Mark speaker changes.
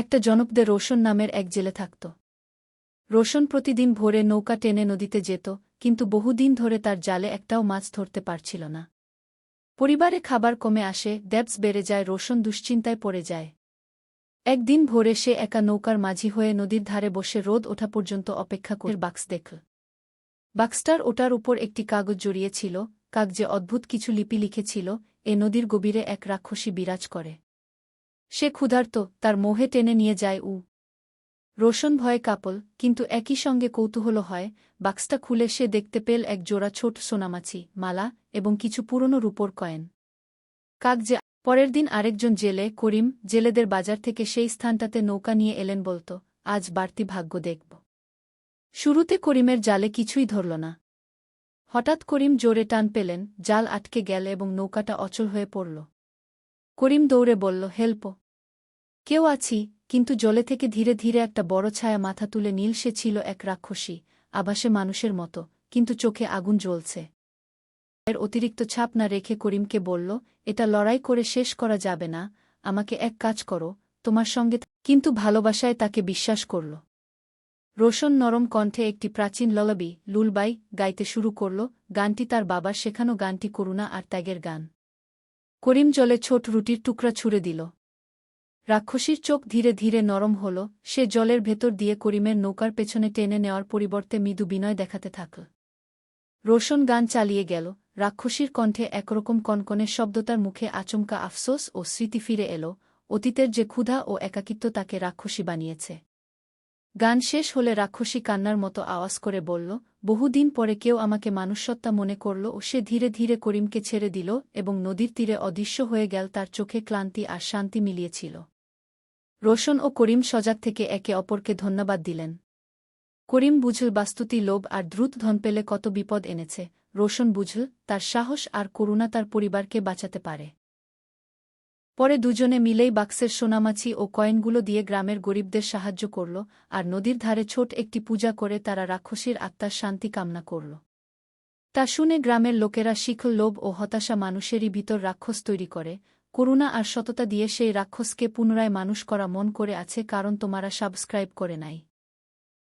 Speaker 1: একটা জনপদে রোশন নামের এক জেলে থাকত। রোশন প্রতিদিন ভোরে নৌকা টেনে নদীতে যেত, কিন্তু বহুদিন ধরে তার জালে একটাও মাছ ধরতে পারছিল না। পরিবারে খাবার কমে আসে ডেবস বেড়ে যায়, রোশন দুশ্চিন্তায় পড়ে যায়। একদিন ভোরে সে একা নৌকার মাঝি হয়ে নদীর ধারে বসে রোদ ওঠা পর্যন্ত অপেক্ষা করে বাক্স দেখল। বাক্সটার ওটার উপর একটি কাগজ জড়িয়েছিল কাগজে অদ্ভুত কিছু লিপি লিখেছিল, এ নদীর গভীরে এক রাক্ষসী বিরাজ করে। সে ক্ষুধার্ত, তার মোহে টেনে নিয়ে যায় উ। রোশন ভয়ে কাপল, কিন্তু একই সঙ্গে কৌতূহল হয়, বাক্সটা খুলে সে দেখতে পেল এক জোড়া ছোট সোনামাছি, মালা এবং কিছু পুরনো রূপোর কয়েন। কাগজে পরের দিন আরেকজন জেলে, করিম, জেলেদের বাজার থেকে সেই স্থানটাতে নৌকা নিয়ে এলেন বলত, আজ বাড়তি ভাগ্য দেখব। শুরুতে করিমের জালে কিছুই ধরল না। হঠাৎ করিম জোরে টান পেলেন, জাল আটকে গেল এবং নৌকাটা অচল হয়ে পড়ল। করিম দৌড়ে বলল, হেল্প। কেউ আছি, কিন্তু জলে থেকে ধীরে ধীরে একটা বড় ছায়া মাথা তুলে নীল সে ছিল এক রাক্ষসী আবাসে মানুষের মতো, কিন্তু চোখে আগুন জ্বলছে। এর অতিরিক্ত ছাপ না রেখে করিমকে বলল, এটা লড়াই করে শেষ করা যাবে না, আমাকে এক কাজ করো, তোমার সঙ্গে কিন্তু ভালোবাসায় তাকে বিশ্বাস করল। রোশন নরম কণ্ঠে একটি প্রাচীন ললবি, লুলবাই, গাইতে শুরু করল, গানটি তার বাবার শেখানো গানটি করুণা আর ত্যাগের গান। করিম জলে ছোট রুটির টুকরা ছুঁড়ে দিল। রাক্ষসীর চোখ ধীরে ধীরে নরম হল, সে জলের ভেতর দিয়ে করিমের নৌকার পেছনে টেনে নেওয়ার পরিবর্তে মৃদু বিনয় দেখাতে থাকল রোশন গান চালিয়ে গেল, রাক্ষসীর কণ্ঠে একরকম কনকনে শব্দ তার মুখে আচমকা আফসোস ও স্মৃতি ফিরে এল, অতীতের যে ক্ষুধা ও একাকিত্ব তাকে রাক্ষসী বানিয়েছে। গান শেষ হলে রাক্ষসী কান্নার মতো আওয়াজ করে বলল বহুদিন পরে কেউ আমাকে মানুষসত্তা মনে করল ও সে ধীরে ধীরে করিমকে ছেড়ে দিল এবং নদীর তীরে অদৃশ্য হয়ে গেল তার চোখে ক্লান্তি আর শান্তি মিলিয়েছিল। রোশন ও করিম সজাগ থেকে একে অপরকে ধন্যবাদ দিলেন। করিম বুঝল বাস্তুতি লোভ আর দ্রুত ধন পেলে কত বিপদ এনেছে। রোশন বুঝল, তার সাহস আর করুণা তার পরিবারকে বাঁচাতে পারে। পরে দুজনে মিলেই বাক্সের সোনামাছি ও কয়েনগুলো দিয়ে গ্রামের গরিবদের সাহায্য করল, আর নদীর ধারে ছোট একটি পূজা করে তারা রাক্ষসীর আত্মার শান্তি কামনা করল। তা শুনে গ্রামের লোকেরা শিখল লোভ ও হতাশা মানুষেরই ভিতর রাক্ষস তৈরি করে, করুণা আর সততা দিয়ে সেই রাক্ষসকে পুনরায় মানুষ করা মন করে আছে কারণ তোমারা সাবস্ক্রাইব করে নাই।